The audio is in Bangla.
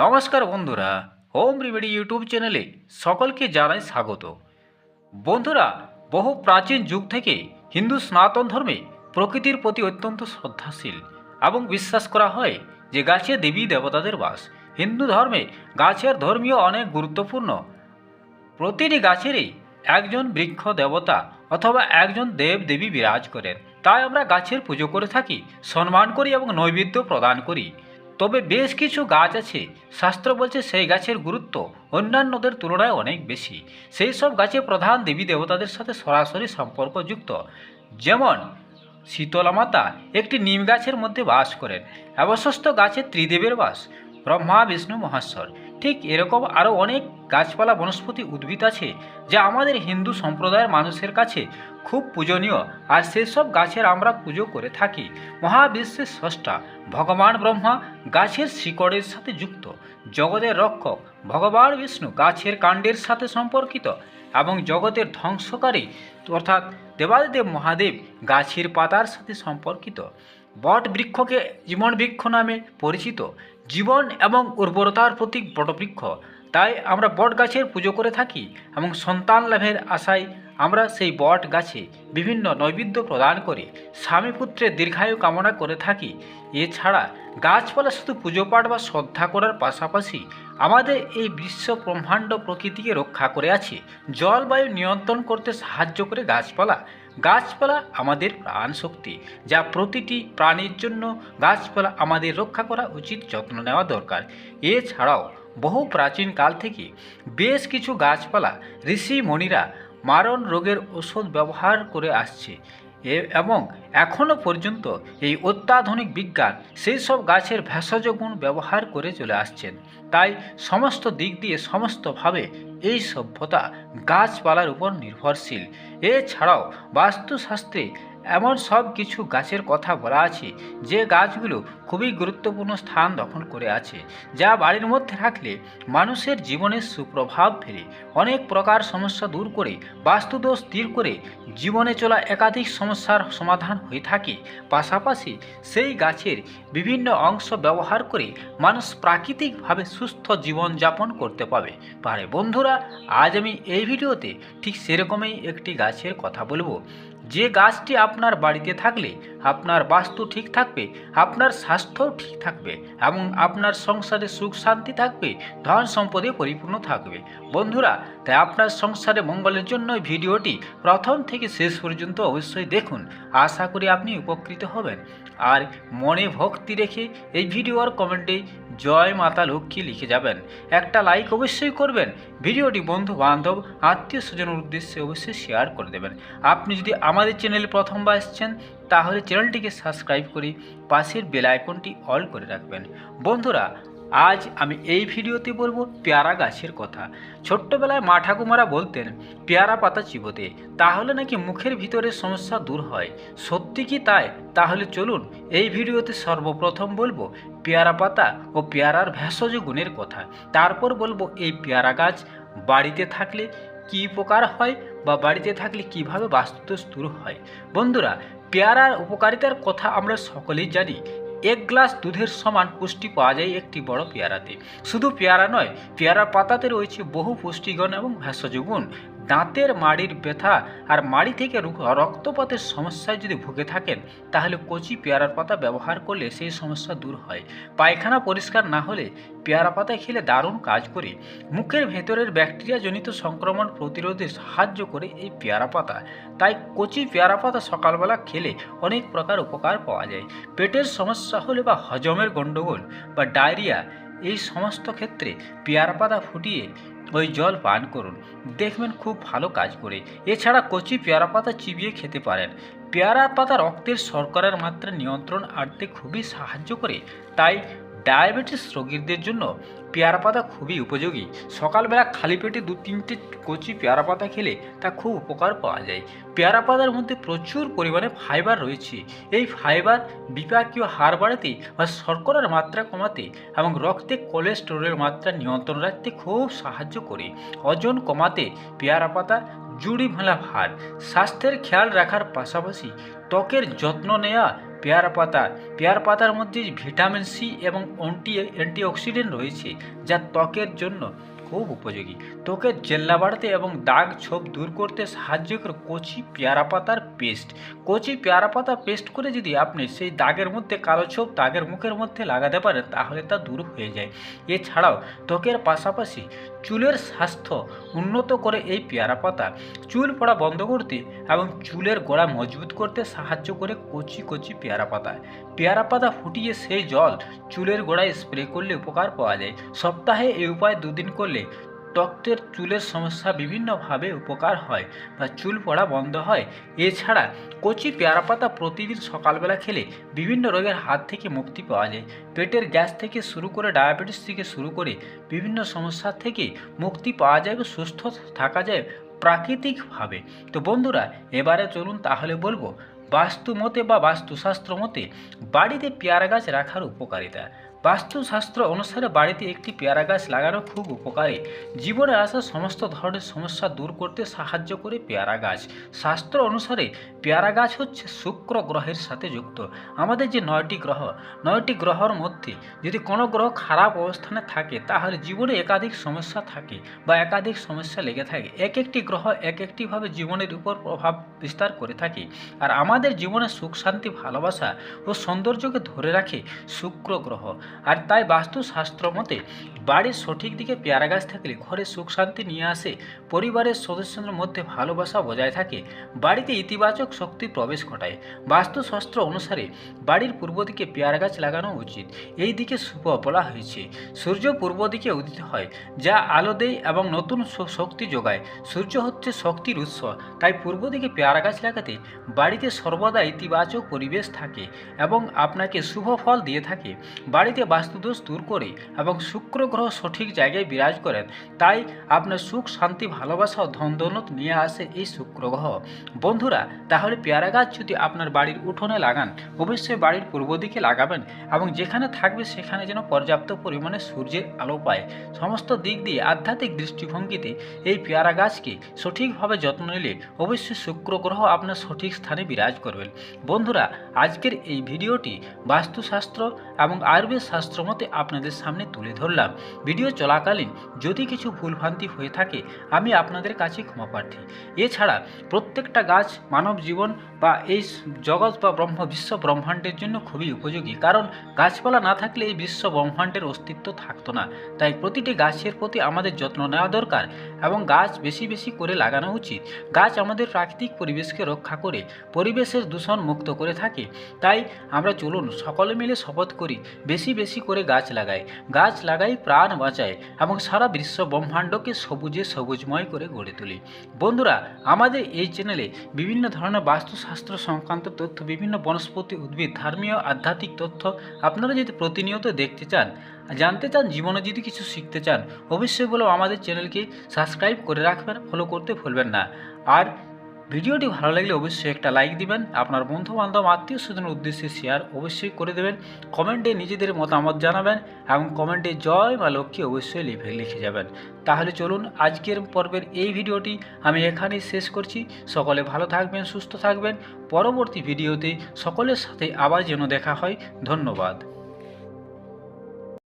নমস্কার বন্ধুরা হোম রেমেডি ইউটিউব চ্যানেলে সকলকে জানাই স্বাগত। বন্ধুরা, বহু প্রাচীন যুগ থেকে হিন্দু সনাতন ধর্মে প্রকৃতির প্রতি অত্যন্ত শ্রদ্ধাশীল এবং বিশ্বাস করা হয় যে গাছে দেবী দেবতাদের বাস। হিন্দু ধর্মে গাছের ধর্মীয় অনেক গুরুত্বপূর্ণ। প্রতিটি গাছেরই একজন বৃক্ষ দেবতা অথবা একজন দেব দেবী বিরাজ করেন। তাই আমরা গাছের পুজো করে থাকি, সম্মান করি এবং নৈবেদ্য প্রদান করি। তবে বেশ কিছু গাছ আছে। শাস্ত্র বলছে সেই গাছের গুরুত্ব অন্যান্যদের তুলনায় অনেক বেশি। সেই সব গাছে প্রধান দেবী দেবতাদের সাথে সরাসরি সম্পর্কযুক্ত। যেমন শীতলা মাতা একটি নিম গাছের মধ্যে বাস করেন। অবশিষ্ট গাছে ত্রিদেবের বাস, ব্রহ্মা, বিষ্ণু, মহেশ্বর। ঠিক এরকম আরও অনেক গাছপালা বনস্পতি উদ্ভিদ আছে যা আমাদের হিন্দু সম্প্রদায়ের মানুষের কাছে খুব পূজনীয়। আর সেসব গাছের আমরা পুজো করে থাকি। মহাবিশ্বের স্রষ্টা ভগবান ব্রহ্মা গাছের শিকড়ের সাথে যুক্ত। জগতের রক্ষক ভগবান বিষ্ণু গাছের কাণ্ডের সাথে সম্পর্কিত। এবং জগতের ধ্বংসকারী অর্থাৎ দেবাদিদেব মহাদেব গাছের পাতার সাথে সম্পর্কিত। বট বৃক্ষকে জীবন বৃক্ষ নামে পরিচিত। জীবন এবং উর্বরতার প্রতীক বটবৃক্ষ। তাই আমরা বট গাছের পুজো করে থাকি এবং সন্তান লাভের আশায় আমরা সেই বট গাছে বিভিন্ন নৈবেদ্য প্রদান করে স্বামী পুত্রের দীর্ঘায়ু কামনা করে থাকি। এছাড়া গাছপালা শুধু পুজো পাঠ বা শ্রদ্ধা করার পাশাপাশি আমাদের এই বিশ্ব ব্রহ্মাণ্ড প্রকৃতিকে রক্ষা করে আছে। জলবায়ু নিয়ন্ত্রণ করতে সাহায্য করে গাছপালা। গাছপালা আমাদের প্রাণ শক্তি যা প্রতিটি প্রাণীর জন্য গাছপালা আমাদের রক্ষা করা উচিত, যত্ন নেওয়া দরকার। এছাড়াও বহু প্রাচীন কাল থেকে বেশ কিছু গাছপালা, ঋষি মণিরা মারণ রোগের ওষুধ ব্যবহার করে আসছে। এবং এখনও পর্যন্ত এই অত্যাধুনিক বিজ্ঞান সেই সব গাছের ভেষজ গুণ ব্যবহার করে চলে আসছেন। তাই সমস্ত দিক দিয়ে সমস্তভাবে এই সভ্যতা গাছপালার উপর নির্ভরশীল। এছাড়াও বাস্তুশাস্ত্রে এমন সব কিছু গাছের কথা বলা আছে, যে গাছগুলো খুবই গুরুত্বপূর্ণ স্থান দখল করে আছে, যা বাড়ির মধ্যে রাখলে মানুষের জীবনে সুপ্রভাব ফেলে। অনেক প্রকার সমস্যা দূর করে, বাস্তুদোষ স্থির করে জীবনে চলা একাধিক সমস্যার সমাধান হয়ে থাকে। পাশাপাশি সেই গাছের বিভিন্ন অংশ ব্যবহার করে মানুষ প্রাকৃতিকভাবে সুস্থ জীবনযাপন করতে পাবে। পারে বন্ধুরা, আজ আমি এই ভিডিওতে ঠিক সেরকমই একটি গাছের কথা বলব। যে গাছটি আপনার বাড়িতে থাকলে আপনার বাস্তু ঠিক থাকবে, আপনার স্বাস্থ্যও ঠিক থাকবে এবং আপনার সংসারে সুখ শান্তি থাকবে, ধন সম্পদে পরিপূর্ণ থাকবে। বন্ধুরা, তাই আপনার সংসারে মঙ্গলের জন্য ভিডিওটি প্রথম থেকে শেষ পর্যন্ত অবশ্যই দেখুন। আশা করি আপনি উপকৃত হবেন। আর মনে ভক্তি রেখে এই ভিডিওর কমেন্টে জয় মাতা লক্ষ্মী লিখে যাবেন। একটা লাইক অবশ্যই করবেন। ভিডিওটি বন্ধু, বান্ধব, আত্মীয় স্বজনের উদ্দেশ্যে অবশ্যই শেয়ার করে দেবেন। আপনি যদি আমাদের চ্যানেলে প্রথমবার এসছেন, তাহলে চ্যানেলটিকে সাবস্ক্রাইব করে পাশের বেল আইকনটি অল করে রাখবেন। বন্ধুরা আজ আমি এই ভিডিওতে বলব পেয়ারা গাছের কথা। ছোট্টবেলায় মা ঠাকুমারা বলতেন, পেয়ারা পাতা চিবোতে, তাহলে নাকি মুখের ভিতরের সমস্যা দূর হয়। সত্যি কি তাই? তাহলে চলুন এই ভিডিওতে সর্বপ্রথম বলব পেয়ারা পাতা ও পেয়ারার ভেষজ গুণের কথা। তারপর বলব এই পেয়ারা গাছ বাড়িতে থাকলে কী উপকার হয় বা বাড়িতে থাকলে কীভাবে বাস্তুদোষ দূর হয়? বন্ধুরা, পেয়ারার উপকারিতার কথা আমরা সকলেই জানি। এক গ্লাস দুধের সমান পুষ্টি পাওয়া যায় একটি বড় পেয়ারাতে। শুধু পেয়ারা নয় পেয়ারা পাতাতে রয়েছে বহু পুষ্টিগুণ এবং ভেষজ গুণ। দাঁতের মাড়ির ব্যথা আর মাড়ি থেকে রক্তপাতের সমস্যায় যদি ভুগে থাকেন, তাহলে কচি পেয়ারার পাতা ব্যবহার করলে সেই সমস্যা দূর হয়। পায়খানা পরিষ্কার না হলে পেয়ারা পাতা খেলে দারুণ কাজ করে। মুখের ভেতরের ব্যাকটেরিয়াজনিত সংক্রমণ প্রতিরোধে সাহায্য করে এই পেয়ারা পাতা। তাই কচি পেয়ারা পাতা সকালবেলা খেলে অনেক প্রকার উপকার পাওয়া যায়। পেটের সমস্যা হলে বা হজমের গণ্ডগোল বা ডায়রিয়া, এই সমস্ত ক্ষেত্রে পেয়ারা পাতা ফুটিয়ে ওই জল পান করুন। দেখবেন খুব ভালো কাজ করে। এছাড়া কচি পেয়ারা পাতা চিবিয়ে খেতে পারেন। পেয়ারা পাতা রক্তের শর্করার মাত্রা নিয়ন্ত্রণ আনতে খুবই সাহায্য করে। তাই ডায়াবেটিস রোগীদের জন্য পেয়ারা পাতা খুবই উপযোগী। সকালবেলা খালি পেটে দু তিনটে কচি পেয়ারা পাতা খেলে তা খুব উপকার পাওয়া যায়। পেয়ারা পাতার মধ্যে প্রচুর পরিমাণে ফাইবার রয়েছে। এই ফাইবার বিপাকীয় হার বাড়াতে বা শর্করার মাত্রা কমাতে এবং রক্তে কোলেস্টেরলের মাত্রা নিয়ন্ত্রণ রাখতে খুব সাহায্য করে। ওজন কমাতে পেয়ারা পাতা জুড়ি ভোলা ভার। স্বাস্থ্যের খেয়াল রাখার পাশাপাশি ত্বকের যত্ন নেওয়া পেয়ারা পাতা। পেয়ারা পাতার মধ্যে ভিটামিন সি এবং অ্যান্টি অ্যান্টিঅক্সিডেন্ট রয়েছে, যা ত্বকের জন্য খুব উপযোগী। ত্বকের জেল্লা বাড়াতে এবং দাগ ছোপ দূর করতে সাহায্য করে কচি পেয়ারা পাতার পেস্ট। কচি পেয়ারা পাতা পেস্ট করে যদি আপনি সেই দাগের মধ্যে, কালো ছোপ দাগের মুখের মধ্যে লাগাতে পারেন, তাহলে তা দূর হয়ে যায়। এছাড়াও ত্বকের পাশাপাশি চুলের স্বাস্থ্য উন্নত করে এই পেয়ারা পাতা। চুল পড়া বন্ধ করতে এবং চুলের গোড়া মজবুত করতে সাহায্য করে কচি কচি পেয়ারা পাতা। পেয়ারা পাতা ফুটিয়ে সেই জল চুলের গোড়ায় স্প্রে করলে উপকার পাওয়া যায়। সপ্তাহে এই উপায় দুদিন করলে ত্বকের চুলের সমস্যা বিভিন্নভাবে উপকার হয় বা চুল পড়া বন্ধ হয়। এছাড়া কচি পেয়ারা পাতা প্রতিদিন সকালবেলা খেলে বিভিন্ন রোগের হাত থেকে মুক্তি পাওয়া যায়। পেটের গ্যাস থেকে শুরু করে ডায়াবেটিস থেকে শুরু করে বিভিন্ন সমস্যা থেকে মুক্তি পাওয়া যায় বা সুস্থ থাকা যায় প্রাকৃতিকভাবে। তো বন্ধুরা, এবারে চলুন তাহলে বলব বাস্তু মতে বা বাস্তুশাস্ত্র মতে বাড়িতে পেয়ারা গাছ রাখার উপকারিতা। বাস্তুশাস্ত্র অনুসারে বাড়িতে একটি পেয়ারা গাছ লাগানো খুব উপকারী। জীবনে আসা সমস্ত ধরনের সমস্যা দূর করতে সাহায্য করে পেয়ারা গাছ শাস্ত্র অনুসারে পেয়ারা গাছ হচ্ছে শুক্র গ্রহের সাথে যুক্ত। আমাদের যে নয়টি গ্রহ, নয়টি গ্রহর মধ্যে যদি কোনো গ্রহ খারাপ অবস্থানে থাকে, তাহলে জীবনে একাধিক সমস্যা থাকে বা একাধিক সমস্যা লেগে থাকে। এক একটি গ্রহ এক একটিভাবে জীবনের উপর প্রভাব বিস্তার করে থাকে। আর আমাদের জীবনে সুখ, শান্তি, ভালোবাসা ও সৌন্দর্যকে ধরে রাখে শুক্র গ্রহ। আর তাই বাস্তুশাস্ত্র মতে বাড়ির সঠিক দিকে পেয়ারা গাছ থাকলে ঘরে সুখ শান্তি নিয়ে আসে, পরিবারের সদস্যদের মধ্যে ভালোবাসা বজায় থাকে, বাড়িতে ইতিবাচক শক্তি প্রবেশ ঘটায়। বাস্তুশাস্ত্র অনুসারে বাড়ির পূর্ব দিকে পেয়ারা গাছ লাগানো উচিত। এই দিকে শুভ বলা হয়েছে। সূর্য পূর্ব দিকে উদিত হয়, যা আলো দেয় এবং নতুন শক্তি যোগায়। সূর্য হচ্ছে শক্তির উৎস, তাই পূর্ব দিকে পেয়ারা গাছ লাগাতে বাড়িতে সর্বদা ইতিবাচক পরিবেশ থাকে এবং আপনাকে শুভ ফল দিয়ে থাকে। বাড়িতে বাস্তুদোষ দূর করে এবং শুক্র গ্রহ সঠিক জায়গায় বিরাজ করেন। তাই আপনার সুখ, শান্তি, ভালোবাসা ও ধন দৌলত নিয়ে আসে এই শুক্র গ্রহ বন্ধুরা, তাহলে পেয়ারা গাছ যদি আপনার বাড়ির উঠোনে লাগান, অবশ্যই বাড়ির পূর্ব দিকে লাগাবেন এবং যেখানে থাকবে সেখানে যেন পর্যাপ্ত পরিমাণে সূর্যের আলো পায়। সমস্ত দিক দিয়ে আধ্যাত্মিক দৃষ্টিভঙ্গিতে এই পেয়ারা গাছকে সঠিকভাবে যত্ন নিলে অবশ্যই শুক্র গ্রহ আপনার সঠিক স্থানে বিরাজ করবেন বন্ধুরা, আজকের এই ভিডিওটি বাস্তুশাস্ত্র এবং আয়ুর্বেদ শাস্ত্র মতে আপনাদের সামনে তুলে ধরলাম। ভিডিও চলাকালীন যদি কিছু ভুলভ্রান্তি হয়ে থাকে, আমি আপনাদের কাছে ক্ষমা প্রার্থী। এছাড়া প্রত্যেকটা গাছ মানব জীবন বা এই জগৎ বা ব্রহ্ম, বিশ্ব ব্রহ্মাণ্ডের জন্য খুবই উপযোগী। কারণ গাছপালা না থাকলে এই বিশ্ব ব্রহ্মাণ্ডের অস্তিত্ব থাকতো না। তাই প্রতিটি গাছের প্রতি আমাদের যত্ন নেওয়া দরকার এবং গাছ বেশি বেশি করে লাগানো উচিত। গাছ আমাদের প্রাকৃতিক পরিবেশকে রক্ষা করে, পরিবেশের দূষণ মুক্ত করে থাকে। তাই আমরা চলুন সকলে মিলে শপথ করি, বেশি বেশি করে গাছ লাগাই। গাছ লাগাই প্রাণ বাঁচায় এবং সারা বিশ্ব ব্রহ্মাণ্ডকে সবুজে সবুজময় করে গড়ে তুলি। বন্ধুরা, আমাদের এই চ্যানেলে বিভিন্ন ধরনের বাস্তুশাস্ত্র সংক্রান্ত তথ্য, বিভিন্ন বনস্পতি উদ্ভিদ, ধর্মীয়, আধ্যাত্মিক তথ্য আপনারা যদি প্রতিনিয়ত দেখতে চান, জানতে চান, জীবনে যদি কিছু শিখতে চান, অবশ্যই বলো আমাদের চ্যানেলকে সাবস্ক্রাইব করে রাখবেন ফলো করতে ভুলবেন না। আর ভিডিওটি ভালো লাগলে অবশ্যই একটা লাইক দিবেন, আপনার বন্ধু বান্ধব আত্মীয় স্বজনের উদ্দেশ্যে শেয়ার অবশ্যই করে দেবেন, কমেন্টে নিজেদের মতামত জানাবেন এবং কমেন্টে জয় বা লক্ষ্মী অবশ্যই লিখে লিখে যাবেন। তাহলে চলুন আজকের পর্বের এই ভিডিওটি আমি এখানেই শেষ করছি। সকলে ভালো থাকবেন, সুস্থ থাকবেন। পরবর্তী ভিডিওতে সকলের সাথে আবার যেন দেখা হয়। ধন্যবাদ।